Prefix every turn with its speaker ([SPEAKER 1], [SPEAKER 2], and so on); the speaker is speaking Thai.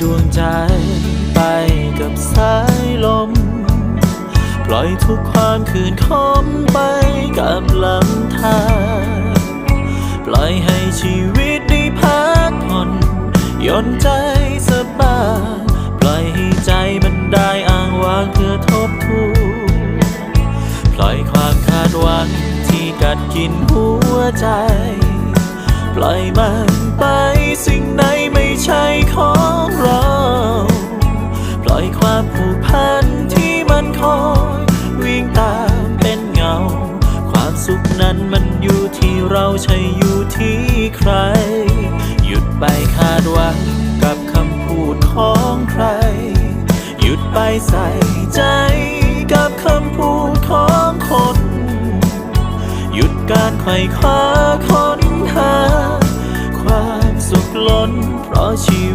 [SPEAKER 1] ดวงใจไปกับสายลม ปล่อยทุกความคืนคมไปกับลำธารปล่อยให้ชีวิตได้พักผ่อนย่อนใจสบายปล่อยให้ใจมันได้อ้างว้างเพื่อทบทวนปล่อยความคาดหวังที่กัดกินหัวใจ ปล่อยมันไปสิ่งไหน นั้นมันอยู่ที่เราใช่อยู่ที่ใคร หยุดไปคาดหวังกับคำพูดของใคร หยุดไปใส่ใจกับคำพูดของคน หยุดการไขว่คว้าค้นหา ความสุขล้นเพราะชีวิต